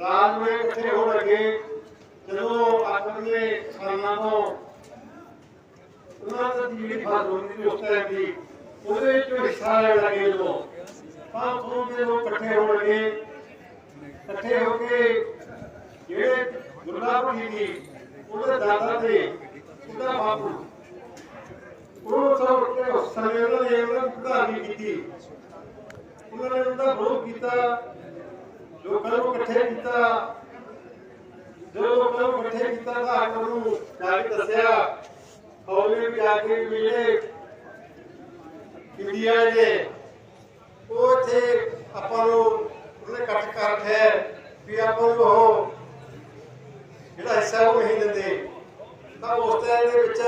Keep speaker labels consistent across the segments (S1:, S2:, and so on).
S1: ਰਾਜ ਵਿੱਚ ਇਕੱਠੇ ਹੋਣ ਲੱਗੇ, ਜਦੋਂ ਆਪਣੇ ਸਥਾਨਾਂ ਤੋਂ ਉਹਨਾਂ ਦਾ ਜਿਹੜੀ ਫਸਲ ਹੁੰਦੀ ਉਸ ਟਾਈਮ ਦੀ, ਉਹਦੇ ਵਿੱਚ ਹਿੱਸਾ ਲੈਣ ਲੱਗੇ ਜਦੋਂ। ਤਾਂ ਉਹ ਦੇ ਲੋਕ ਇਕੱਠੇ ਹੋਣ ਲੱਗੇ, ਇਕੱਠੇ ਹੋ ਕੇ ਜਿਹੜੇ ਗੁਰਦਾਸਪੁਰ ਜੀ ਦੀ ਉਹਦੇ ਦਾਦਾ ਤੇ ਉਹਦਾ ਬਾਪੂ ਉਹ ਸਭ ਉੱਤੇ ਉਸ ਸਮੇਂ ਉਹਨਾਂ ਨੇ ਉਹਨਾਂ ਨੂੰ ਪ੍ਰਧਾਨੀ ਕੀਤੀ। ਉਹਨਾਂ ਨੇ ਉਹਦਾ ਬਹੁਤ ਕੀਤਾ। ਲੋਕਾਂ ਨੂੰ ਇਕੱਠੇ ਕੀਤਾ। ਜਦੋਂ ਲੋਕਾਂ ਇਕੱਠੇ ਕੀਤਾ ਤਾਂ ਆਪ ਨੂੰ ਜਾ ਕੇ ਦੱਸਿਆ। ਹੌਲੇ ਵੀ ਜਾ ਕੇ ਵੀ ਇੰਡੀਆ ਦੇ ਉਹ ਆਪਾਂ ਨੂੰ ਉਹਨੇ ਇਕੱਠ ਕਰ ਰੱਖਿਆ ਵੀ ਆਪਾਂ ਨੂੰ ਉਹ ਜਿਹੜਾ ਹਿੱਸਾ ਉਹ ਨਹੀਂ ਦਿੰਦੇ। ਤਾਂ ਉਸ ਟਾਈਮ ਦੇ ਵਿੱਚ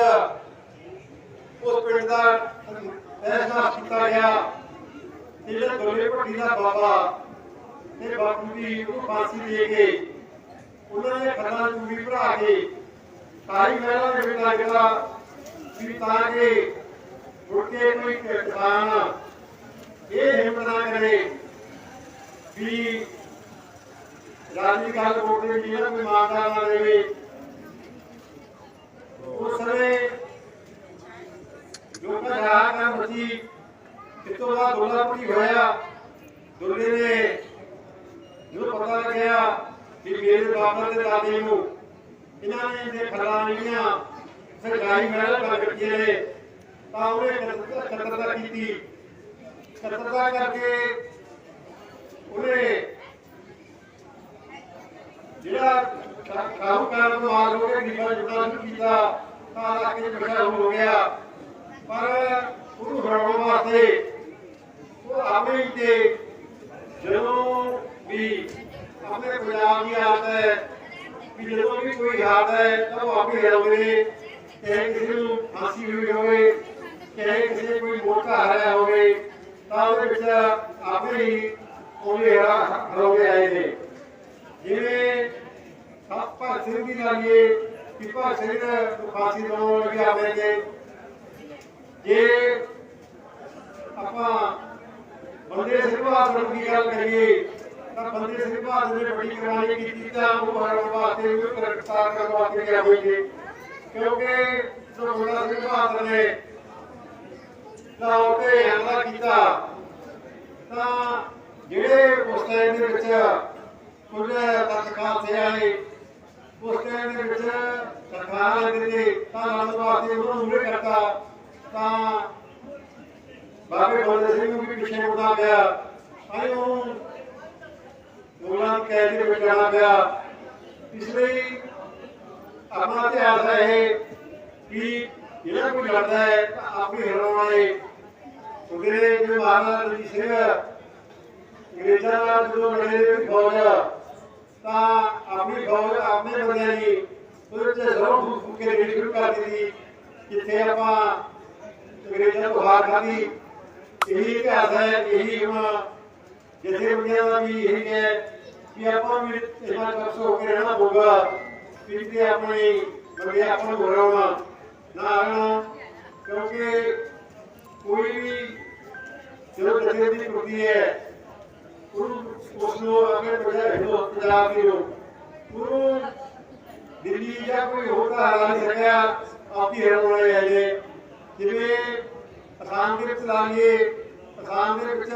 S1: ਉਸ ਪਿੰਡ ਦਾ ਫੈਸਲਾ ਕੀਤਾ ਗਿਆ। ਜਿਹੜਾ ਦੋਲੇ ਭੱਟੀ ਦਾ ਬਾਬਾ ਤੇ ਬਾਪੂ ਜੀ ਉਹ ਫਾਂਸੀ ਦੇ ਕੇ ਉਹਨਾਂ ਨੇ ਖੱਲਾ ਚੂੜੀ ਭਰਾ ਕੇ ਸਾਰੀ ਮਹਿਲਾ ਦੇ ਵਿੱਚ ਲੱਗਦਾ ਵੀ ਤਾਂ ਕਿ ਮੁੜ ਕੇ ਕੋਈ ਕਿਸਾਨ ਇਹ ਹਿੰਮਤ ਨਾ ਕਰੇ ਵੀ ਰਾਜੀ ਗੱਲ ਬੋਲਦੇ ਜੀ ਇਹਨਾਂ ਕੋਈ ਮਾਨਦਾਰ ਨਾ ਦੇਵੇ। ਉਸ ਸਮੇਂ ਜੋ ਕਹਾ ਕੰਮ ਸੀ ਕਿਤੋਂ ਦਾ ਦੋਲਾ ਪੜੀ ਹੋਇਆ, ਦੁੱਲੇ ਨੇ ਜਦੋਂ ਪਤਾ ਲੱਗਿਆ ਕਿ ਮੇਰੇ ਬਾਬਾ ਤੇ ਦਾਦੇ ਨੂੰ ਇਹਨਾਂ ਨੇ ਇਹਦੇ ਫਲਾਂ ਜਿਹੜੀਆਂ ਸਰਕਾਰੀ ਮਹਿਲ ਕਰ ਨੇ, ਤਾਂ ਉਹਨੇ ਕਤਰਤਾ ਕੀਤੀ। ਕਤਰਤਾ ਕਰਕੇ ਉਹਨੇ ਜਿਹੜਾ ਕਾਹੂ ਕਾਲ ਨੂੰ ਮਾਰ ਹੋ ਕੇ ਗਰੀਬਾਂ ਜੁੜਾ ਨੂੰ ਕੀਤਾ, ਤਾਂ ਇਲਾਕੇ 'ਚ ਬੈਠਾ ਹੋ ਗਿਆ। ਪਰ ਉਹਨੂੰ ਹਰਾਉਣ ਵਾਸਤੇ ਉਹ ਆਪੇ ਹੀ ਤੇ ਜਦੋਂ ਵੀ ਆਪਣੇ ਪੰਜਾਬ ਦੀ ਆਦਤ ਹੈ ਕਿ ਜਦੋਂ ਵੀ ਕੋਈ ਯਾਦ ਹੈ, ਤਾਂ ਉਹ ਆਪੇ ਹਿਲਾਉਂਦੇ ਨੇ ਚਾਹੇ ਕਿਸੇ ਨੂੰ ਫਾਂਸੀ ਹੋਈ ਹੋਵੇ, ਚਾਹੇ ਕਿਸੇ ਕੋਈ ਮੋਟਾ ਹਾਰਿਆ ਹੋਵੇ, ਤਾਂ ਉਹਦੇ ਵਿੱਚ ਆਪੇ ਹੀ ਉਹਨੇ ਹਰਾਉਂਦੇ ਆਏ ਨੇ। ਜਿਵੇਂ ਸਭ ਸਿੰਘ ਦੀ ਲਾਈਏ ਕਿ ਸਿੰਘ ਨੂੰ ਫਾਂਸੀ ਦਵਾਉਣ ਲੱਗੇ ਆਪਣੇ ਤੇ। ਜੇ ਆਪਾਂ ਬੰਦੇ ਸਿੰਘ ਬਹਾਦਰ ਦੀ ਗੱਲ ਕਰੀਏ ਬੰਦੇ ਸਿੰਘ ਬਹਾਦਰ ਨੇ ਬੜੀ ਕਰਾਣੀ ਕੀਤੀ ਤਾਂ ਉਹ ਹਰਨ ਵਾਸਤੇ ਉਹ ਗ੍ਰਿਫਤਾਰ ਕਰਨ ਵਾਸਤੇ ਗਿਆ ਹੋਈ ਸੀ ਕਿਉਂਕਿ ਜੋ ਬੰਦਾ ਸਿੰਘ ਬਹਾਦਰ ਨੇ ਲਾਹੌਰ ਤੇ ਹਮਲਾ ਕੀਤਾ, ਤਾਂ ਜਿਹੜੇ ਉਸ ਟਾਈਮ ਦੇ ਵਿੱਚ ਕੁਝ ਤਖਤਾਂ ਸੇ ਆਏ, ਉਸ ਟਾਈਮ ਦੇ ਵਿੱਚ ਸਰਕਾਰ ਲੱਗਦੇ ਤਾਂ ਲੜਨ ਵਾਸਤੇ ਉਹਨੂੰ ਮੂਹਰੇ ਕਰਤਾ, ਤਾਂ ਬਾਬੇ ਬੰਦੇ ਸਿੰਘ ਨੂੰ ਵੀ ਪਿੱਛੇ ਮੁੜਨਾ ਪਿਆ। ਆਏ ਉਹ ਮੁਗਲਾਂ ਦੀ ਕੈਦ ਦੇ ਵਿੱਚ ਜਾਣਾ ਪਿਆ। ਇਸ ਲਈ ਆਪਣਾ ਇਤਿਹਾਸ ਹੈ ਕਿ ਜਿਹੜਾ ਕੋਈ ਲੜਦਾ ਹੈ, ਤਾਂ ਆਪੇ ਹਿਲਾਉਣ ਵਾਲੇ ਉਹਦੇ ਜਿਵੇਂ ਮਹਾਰਾਜਾ ਰਣਜੀਤ ਸਿੰਘ ਅੰਗਰੇਜ਼ਾਂ ਨਾਲ ਜਦੋਂ ਲੜੇ ਦੇ ਫੌਜ ਤਾਂ ਆਪਣੀ ਫੌਜ, ਆਪਣੇ ਬੰਦਿਆਂ ਦੀ ਉਹਦੇ ਵਿੱਚ ਜ਼ਰੂਰ ਫੂਕ ਫੂਕ ਕੇ ਰੇਡ ਸ਼ੁਰੂ ਕਰ ਦਿੱਤੀ। ਜਿੱਥੇ ਆਪਾਂ ਅੰਗਰੇਜ਼ਾਂ ਤੋਂ ਹਾਰ ਖਾਧੀ। ਇਹੀ ਇਤਿਹਾਸ ਹੈ, ਇਹੀ ਹੁਣ ਜਿੱਥੇ ਦਾ ਵੀ ਇਹੀ ਹੈ ਕਿ ਆਪਾਂ ਵੀ ਇਹਨਾਂ ਕਸ ਹੋ ਕੇ ਰਹਿਣਾ ਪਊਗਾ ਕਿ ਤੇ ਬੰਦੇ ਆਪਾਂ ਨੂੰ ਘਰਾਉਣਾ ਨਾ ਆਉਣਾ ਕਿਉਂਕਿ ਕੋਈ ਵੀ ਜਦੋਂ ਜਥੇ ਦੀ ਹੈ, ਉਹਨੂੰ ਉਸ ਨੂੰ ਅੱਗੇ ਬੜਾ ਹਿੰਦੂ ਪੰਜਾਬ ਦੇ ਨੂੰ ਉਹਨੂੰ ਦਿੱਲੀ ਜਾਂ ਕੋਈ ਹੋਰ ਦਾ ਹਰਾ ਨਹੀਂ ਸਕਿਆ, ਆਪੀ ਹਿਰਨ ਵਾਲੇ ਹੈ ਜੇ। ਜਿਵੇਂ ਅਸਾਮ ਦੇ ਵਿੱਚ ਲਾ ਅਸਾਮ ਦੇ ਵਿੱਚ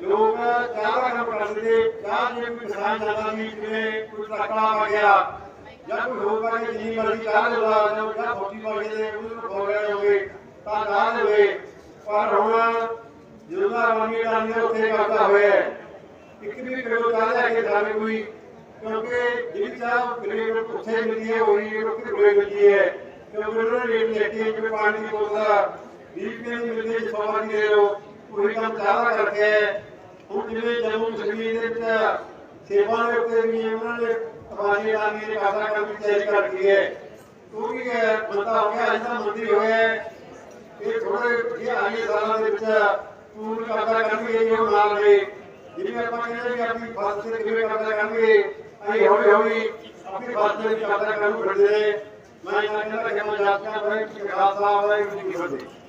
S1: ਲੋਕ ਚਾਹ ਦਾ ਕੰਮ ਕਰਦੇ ਤੇ ਚਾਹ ਜੇ ਕੋਈ ਕਿਸਾਨ ਜਾਂਦਾ ਵੀ ਜਿਵੇਂ ਕੋਈ ਟਰੱਕਾ ਆ ਗਿਆ। ਜਾਂ ਕੋਈ ਹੋਰ ਪਾ ਕੇ ਜਿੰਨੀ ਮਰਜ਼ੀ ਚਾਹ ਲਵਾ ਜਾਂ ਜਾਂ ਫੋਟੀ ਪਾ ਕੇ ਤੇ ਉਹਨੂੰ ਖੋ ਗਿਆ ਹੋਵੇ ਤਾਂ ਚਾਹ ਲਵੇ ਪਰ ਹੁਣ ਜਦੋਂ ਦਾ ਰਵਾਨੀ ਲਾਉਂਦੇ ਉੱਥੇ ਕਰਦਾ ਹੋਇਆ ਹੈ। ਇੱਕ ਵੀ ਕਿਲੋ ਚਾਹ ਲੈ ਕੇ ਜਾਵੇ ਕੋਈ। ਕਿਉਂਕਿ ਜਿਹੜੀ ਚਾਹ ਗਰੀਬ ਨੂੰ ਉੱਥੇ ਮਿਲਦੀ ਹੈ, ਉਹੀ ਉੱਥੇ ਕੋਲੇ ਮਿਲਦੀ ਹੈ। ਕਿਉਂਕਿ ਉਹਨਾਂ ਨੇ ਰੇਟ ਲੈ ਕੇ ਜਿਵੇਂ ਪਾਣੀ ਦੀ ਬੋਤਲ ਦਾ। 20 ਰੁਪਏ ਦੀ ਮਿਲਦੀ ਹੈ 100 ਦੀ ਦੇ ਲਓ ਉਹੀ ਕੰਮ ਚਾਹ ਦਾ ਕਰਕੇ ਹੈ। ਹੁਣ ਜਿਵੇਂ ਜੰਮੂ ਕਸ਼ਮੀਰ ਦੇ ਵਿੱਚ ਸੇਵਾ ਦੇ ਉੱਤੇ ਵੀ ਉਹਨਾਂ ਨੇ ਅਬਾਦੀ ਲਾਣੀ ਨੇ ਕਾਸਾ ਕਰਨ ਦੀ ਤਿਆਰੀ ਕਰ ਲਈ ਹੈ ਉਹ ਕੀ ਹੈ ਬੰਦਾ ਹੋ ਗਿਆ ਅਜਾ ਮੰਦੀ ਹੋਇਆ ਹੈ। ਇਹ ਥੋੜੇ ਇਹ ਆਏ ਸਾਲਾਂ ਦੇ ਵਿੱਚ ਪੂਰੀ ਕਰਦਾ ਕਰਨਗੇ, ਇਹ ਨਾਲ ਲਵੇ ਜਿਵੇਂ ਆਪਾਂ ਕਹਿੰਦੇ ਵੀ ਆਪਣੀ ਫਸਲ ਤੇ ਕਿਵੇਂ ਕਰਦਾ ਕਰਨਗੇ, ਅਸੀਂ ਹੌਲੀ ਹੌਲੀ ਆਪਣੀ ਫਸਲ ਤੇ ਵੀ ਕਰਦਾ ਕਰਨ ਫਿਰਦੇ ਨੇ ਮੈਂ ਇਹਨਾਂ ਕਹਿੰਦਾ ਕਿ ਮੈਂ ਜਾਤਾਂ ਬਾਰੇ ਕਿ ਖਾਲਸਾ ਵਾਹਿਗੁਰੂ ਜੀ ਕੀ ਫਤਿਹ